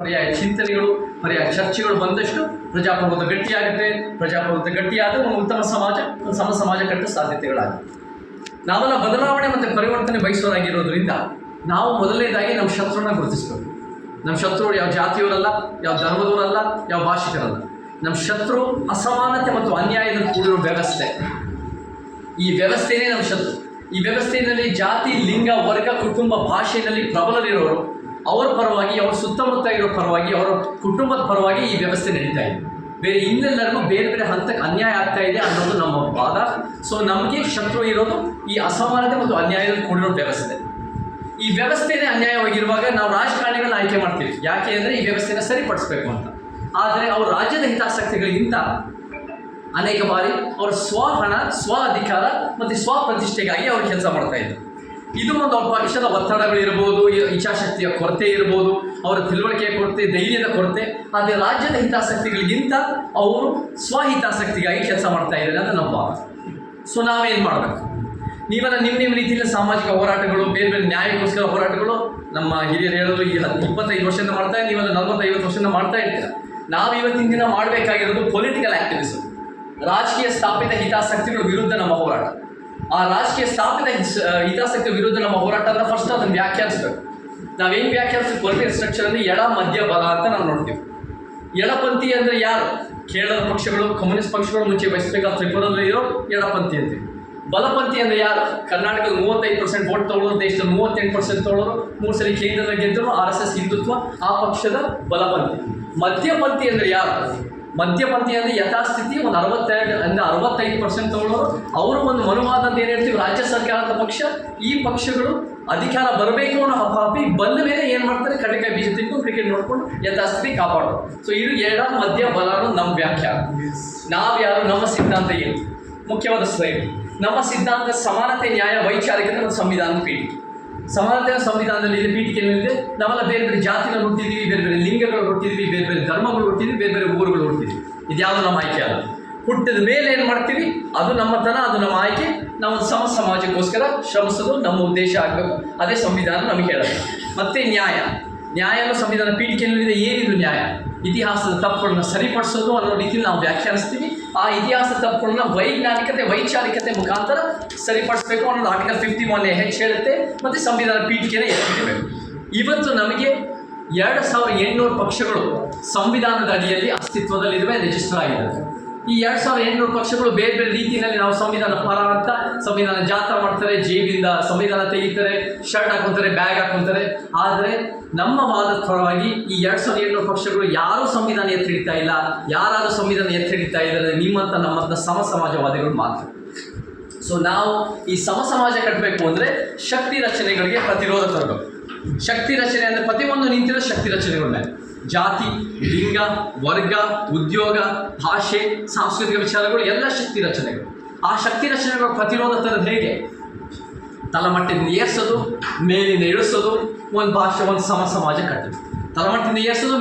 ಪರ್ಯಾಯ ಚಿಂತನೆಗಳು, ಪರ್ಯಾಯ ಚರ್ಚೆಗಳು ಬಂದಷ್ಟು ಪ್ರಜಾಪ್ರಭುತ್ವ ಗಟ್ಟಿಯಾಗುತ್ತೆ. ಪ್ರಜಾಪ್ರಭುತ್ವ ಗಟ್ಟಿಯಾದ ಒಂದು ಉತ್ತಮ ಸಮಾಜ, ಒಂದು ಸಮ ಸಮಾಜ ಕಟ್ಟುವ ಸಾಧ್ಯತೆಗಳಾಗುತ್ತೆ ನಾವೆಲ್ಲ ಬದಲಾವಣೆ ಮತ್ತು ಪರಿವರ್ತನೆ ಬಯಸೋರಾಗಿರೋದ್ರಿಂದ ನಾವು ಮೊದಲನೇದಾಗಿ ನಮ್ಮ ಶತ್ರುನ ಗುರುತಿಸ್ಬೇಕು. ನಮ್ಮ ಶತ್ರು ಯಾವ ಜಾತಿಯವರಲ್ಲ, ಯಾವ ಧರ್ಮದವರಲ್ಲ, ಯಾವ ಭಾಷಿಕರಲ್ಲ. ನಮ್ಮ ಶತ್ರು ಅಸಮಾನತೆ ಮತ್ತು ಅನ್ಯಾಯದ ಕೂಡಿರೋ ವ್ಯವಸ್ಥೆ. ಈ ವ್ಯವಸ್ಥೆನೇ ನಮ್ಮ ಶತ್ರು. ಈ ವ್ಯವಸ್ಥೆಯಲ್ಲಿ ಜಾತಿ, ಲಿಂಗ, ವರ್ಗ, ಕುಟುಂಬ ಭಾಷೆಯಲ್ಲಿ ಪ್ರಬಲರಿರೋರು ಅವರ ಪರವಾಗಿ, ಅವ್ರ ಸುತ್ತಮುತ್ತ ಇರೋ ಪರವಾಗಿ, ಅವರ ಕುಟುಂಬದ ಪರವಾಗಿ ಈ ವ್ಯವಸ್ಥೆ ನಡೀತಾ ಇದೆ. ಬೇರೆ ಇನ್ನೆಲ್ಲರಿಗೂ ಬೇರೆ ಬೇರೆ ಹಂತಕ್ಕೆ ಅನ್ಯಾಯ ಆಗ್ತಾ ಇದೆ ಅನ್ನೋದು ನಮ್ಮ ವಾದ. ಸೊ ನಮಗೆ ಶತ್ರು ಇರೋದು ಈ ಅಸಮಾನತೆ ಮತ್ತು ಅನ್ಯಾಯದಲ್ಲಿ ಕೂಡಿರೋ ವ್ಯವಸ್ಥೆ. ಈ ವ್ಯವಸ್ಥೆನೇ ಅನ್ಯಾಯವಾಗಿರುವಾಗ ನಾವು ರಾಜಕಾರಣಿಗಳನ್ನ ಆಯ್ಕೆ ಮಾಡ್ತೀವಿ. ಯಾಕೆ ಅಂದರೆ ಈ ವ್ಯವಸ್ಥೆನ ಸರಿಪಡಿಸ್ಬೇಕು ಅಂತ. ಆದರೆ ಅವ್ರ ರಾಜ್ಯದ ಹಿತಾಸಕ್ತಿಗಳಿಗಿಂತ ಅನೇಕ ಬಾರಿ ಅವರ ಸ್ವ ಹಣ, ಸ್ವ ಅಧಿಕಾರ ಮತ್ತು ಸ್ವ ಪ್ರತಿಷ್ಠೆಗಾಗಿ ಅವರು ಕೆಲಸ ಮಾಡ್ತಾ ಇದ್ರು. ಇದು ಒಂದು ಅವ್ರ ಪಕ್ಷದ ಒತ್ತಡಗಳಿರ್ಬೋದು ಇಚ್ಛಾಶಕ್ತಿಯ ಕೊರತೆ ಇರ್ಬೋದು, ಅವರ ತಿಳುವಳಿಕೆಯ ಕೊರತೆ, ಧೈರ್ಯದ ಕೊರತೆ ಆದರೆ ರಾಜ್ಯದ ಹಿತಾಸಕ್ತಿಗಳಿಗಿಂತ ಅವರು ಸ್ವಹಿತಾಸಕ್ತಿಗಾಗಿ ಕೆಲಸ ಮಾಡ್ತಾ ಇದ್ದಾರೆ ಅಂತ ನಮ್ಮ ಭಾವ ಸೊ ನಾವೇನು ಮಾಡಬೇಕು? ನೀವೆಲ್ಲ ನಿಮ್ಮ ನಿಮ್ಮ ರೀತಿಯಲ್ಲಿ ಸಾಮಾಜಿಕ ಹೋರಾಟಗಳು, ಬೇರೆ ಬೇರೆ ನ್ಯಾಯಕ್ಕೋಸ್ಕರ ಹೋರಾಟಗಳು ನಮ್ಮ ಹಿರಿಯರು ಹೇಳೋದು ಈ ಹತ್ತು ಇಪ್ಪತ್ತೈದು ವರ್ಷದಿಂದ ಮಾಡ್ತಾ ನೀವೆಲ್ಲ ನಲವತ್ತೈವತ್ತು ವರ್ಷದಿಂದ ಮಾಡ್ತಾ ಇರ್ತೀರ. ನಾವು ಇವತ್ತಿನ ದಿನ ಮಾಡಬೇಕಾಗಿರೋದು ಪೊಲಿಟಿಕಲ್ ಆಕ್ಟಿವಿಸಮ್ ರಾಜಕೀಯ ಸ್ಥಾಪಿತ ಹಿತಾಸಕ್ತಿಗಳ ವಿರುದ್ಧ ನಮ್ಮ ಹೋರಾಟ. ಆ ರಾಜಕೀಯ ಸ್ಥಾಪನೆ ಹಿತಾಸಕ್ತಿ ವಿರುದ್ಧ ನಮ್ಮ ಹೋರಾಟ ಅಂದ್ರೆ ಫಸ್ಟ್ ಅದನ್ನು ವ್ಯಾಖ್ಯಾನಿಸ್ಬೇಕು. ನಾವೇನು ವ್ಯಾಖ್ಯಾನಿಸ್ತೀವಿ ಪೊಲಿಟಿಕಲ್ ಸ್ಟ್ರಕ್ಚರ್ ಅಂದ್ರೆ ಎಡ, ಮಧ್ಯ, ಬಲ ಅಂತ ನಾವು ನೋಡ್ತೀವಿ. ಎಡಪಂಥಿ ಅಂದರೆ ಯಾರು? ಕೇರಳದ ಪಕ್ಷಗಳು ಕಮ್ಯುನಿಸ್ಟ್ ಪಕ್ಷಗಳು, ಮುಂಚೆ ವೆಸ್ಟ್ ಬೆಂಗಾಲ್ ತ್ರಿಪುರದಲ್ಲಿ ಇರೋ ಎಡಪಂಥಿ ಅಂತೀವಿ ಬಲಪಂಥಿ ಅಂದರೆ ಯಾರು? ಕರ್ನಾಟಕದ ಮೂವತ್ತೈದು ಪರ್ಸೆಂಟ್ ವೋಟ್ ತಗೊಳ್ಳೋರು, ದೇಶದ ಮೂವತ್ತೆಂಟು ಪರ್ಸೆಂಟ್ ತಗೊಳ್ಳೋರು, ಮೂರು ಸಲ ಕೇಂದ್ರದ ಗೆದ್ದರು ಆರ್ ಎಸ್ ಎಸ್ ಹಿಂದುತ್ವ, ಆ ಪಕ್ಷದ ಬಲಪಂಥಿ ಮಧ್ಯಪಂಥಿ ಅಂದರೆ ಯಾರು? ಮಧ್ಯಪಂಥಿ ಅಂದರೆ ಯಥಾಸ್ಥಿತಿ ಒಂದು ಅರವತ್ತೆರಡು ಅಂದರೆ ಅರವತ್ತೈದು ಪರ್ಸೆಂಟ್ ತಗೊಳ್ಳೋರು. ಅವರು ಒಂದು ಮನುವಾದ ಅಂತ ಏನು ಹೇಳ್ತೀವಿ, ರಾಜ್ಯ ಸರ್ಕಾರದ ಪಕ್ಷ. ಈ ಪಕ್ಷಗಳು ಅಧಿಕಾರ ಬರಬೇಕು ಅನ್ನೋ ಹಬ್ಬಿ ಬಂದ ಮೇಲೆ ಏನು ಮಾಡ್ತಾರೆ? ಕಡೆಗೆ ಬೀಜ ತಿಂದು ಕ್ರಿಕೆಟ್ ನೋಡ್ಕೊಂಡು ಯಥಾಸ್ಥಿತಿ ಕಾಪಾಡು ಸೊ ಇದು ಎಡ ಮಧ್ಯ ಬಲ ನಮ್ಮ ವ್ಯಾಖ್ಯಾನ ನಾವ್ಯಾರು ನಮ್ಮ ಸಿದ್ಧಾಂತ ಏನು? ಮುಖ್ಯವಾದ ಸ್ವಯಂ ನಮ್ಮ ಸಿದ್ಧಾಂತ ಸಮಾನತೆ ನ್ಯಾಯ, ವೈಚಾರಿಕತೆ ಮತ್ತು ಸಂವಿಧಾನ ಪೀಠಿಕೆ ಸಮಾನತೆ ಸಂವಿಧಾನದಲ್ಲಿ ಇದೆ ಪೀಠಿಕೆ ಇದೆ ನಾವೆಲ್ಲ ಬೇರೆ ಬೇರೆ ಜಾತಿನ ಹುಟ್ಟಿದ್ದೀವಿ ಬೇರೆ ಬೇರೆ ಲಿಂಗಗಳು ಹುಟ್ಟಿದ್ದೀವಿ ಬೇರೆ ಬೇರೆ ಧರ್ಮಗಳು ಹುಟ್ಟಿದ್ದೀವಿ ಬೇರೆ ಬೇರೆ ಊರುಗಳು ಇದು ಇದ್ಯಾವುದು ನಮ್ಮ ಆಯ್ಕೆ ಅಲ್ಲ ಹುಟ್ಟಿದ ಮೇಲೆ ಏನು ಮಾಡ್ತೀವಿ? ಅದು ನಮ್ಮತನ ಅದು ನಮ್ಮ ಆಯ್ಕೆ. ನಾವು ಸಮ ಸಮಾಜಕ್ಕೋಸ್ಕರ ಶ್ರಮಿಸೋದು ನಮ್ಮ ಉದ್ದೇಶ ಆಗಬೇಕು. ಅದೇ ಸಂವಿಧಾನ ನಮಗೆ ಹೇಳುತ್ತೆ ಮತ್ತೆ ನ್ಯಾಯ. ನ್ಯಾಯ ಅನ್ನೋ ಸಂವಿಧಾನ ಪೀಠಿಕೆಯಲ್ಲಿದೆ ಏನಿದು ನ್ಯಾಯ. ಇತಿಹಾಸದ ತಪ್ಪುಗಳನ್ನು ಸರಿಪಡಿಸೋದು ಅನ್ನೋ ರೀತಿಯಲ್ಲಿ ನಾವು ವ್ಯಾಖ್ಯಾನಿಸ್ತೀವಿ. ಆ ಇತಿಹಾಸದ ತಪ್ಪುಗಳನ್ನ ವೈಜ್ಞಾನಿಕತೆ, ವೈಚಾರಿಕತೆ ಮುಖಾಂತರ ಸರಿಪಡಿಸಬೇಕು ಅನ್ನೋದು ಆರ್ಟಿಕಲ್ ಫಿಫ್ಟಿ ಒನ್ ಹೆಚ್ಚು ಹೇಳುತ್ತೆ ಮತ್ತು ಸಂವಿಧಾನ ಪೀಠಿಕೆನ ಎತ್ತಿಡಬೇಕು ಇವತ್ತು ನಮಗೆ ಎರಡು ಸಾವಿರದ ಎಂಟುನೂರು ಪಕ್ಷಗಳು ಸಂವಿಧಾನದ ಅಡಿಯಲ್ಲಿ ಅಸ್ತಿತ್ವದಲ್ಲಿರುವ ರಿಜಿಸ್ಟರ್ ಆಗಿರುತ್ತೆ ಈ ಎರಡು ಸಾವಿರದ ಎಂಟುನೂರು ಪಕ್ಷಗಳು ಬೇರೆ ಬೇರೆ ರೀತಿಯಲ್ಲಿ ನಾವು ಸಂವಿಧಾನ ಪರ ಅಂತ ಸಂವಿಧಾನ ಜಾಥಾ ಮಾಡ್ತಾರೆ, ಜೇಬಿಂದ ಸಂವಿಧಾನ ತೆಗಿತಾರೆ ಶರ್ಟ್ ಹಾಕೊಂತಾರೆ ಬ್ಯಾಗ್ ಹಾಕೊಂತಾರೆ. ಆದರೆ ನಮ್ಮ ವಾದದ ಪರವಾಗಿ ಈ ಎರಡು ಸಾವಿರದ ಎಂಟುನೂರು ಪಕ್ಷಗಳು ಯಾರೂ ಸಂವಿಧಾನ ಎತ್ತಿಡ್ತಾ ಇಲ್ಲ. ಯಾರಾದರೂ ಸಂವಿಧಾನ ಎತ್ತಿಡ್ತಾ ಇದ್ದಾರೆ ನಿಮ್ಮಂಥ ನಮ್ಮಂಥ ಸಮ ಸಮಾಜವಾದಿಗಳು ಮಾತ್ರ. ಸೊ ನಾವು ಈ ಸಮ ಸಮಾಜ ಕಟ್ಟಬೇಕು ಅಂದರೆ ಶಕ್ತಿ ರಚನೆಗಳಿಗೆ ಪ್ರತಿರೋಧ ತರಬೇಕು. ಶಕ್ತಿ ರಚನೆ ಅಂದರೆ ಪ್ರತಿಯೊಂದು ನಿಂತಿರೋ ಶಕ್ತಿ ರಚನೆಗಳ ಮೇಲೆ. ಜಾತಿ, ಲಿಂಗ, ವರ್ಗ, ಉದ್ಯೋಗ, ಭಾಷೆ, ಸಾಂಸ್ಕೃತಿಕ ವಿಚಾರಗಳು, ಎಲ್ಲ ಶಕ್ತಿ ರಚನೆಗಳು. ಆ ಶಕ್ತಿ ರಚನೆಗಳ ಪ್ರತಿರೋಧ ತರೋದು ಹೇಗೆ? ತಳಮಟ್ಟದಿಂದ ಏರ್ಸೋದು, ಮೇಲಿಂದ ಇಳಿಸೋದು, ಒಂದು ಭಾಷೆ, ಒಂದು ಸಮ ಸಮಾಜ ಕಟ್ಟೋದು. ತಳಮಟ್ಟದಿಂದ ಏರ್ಸೋದು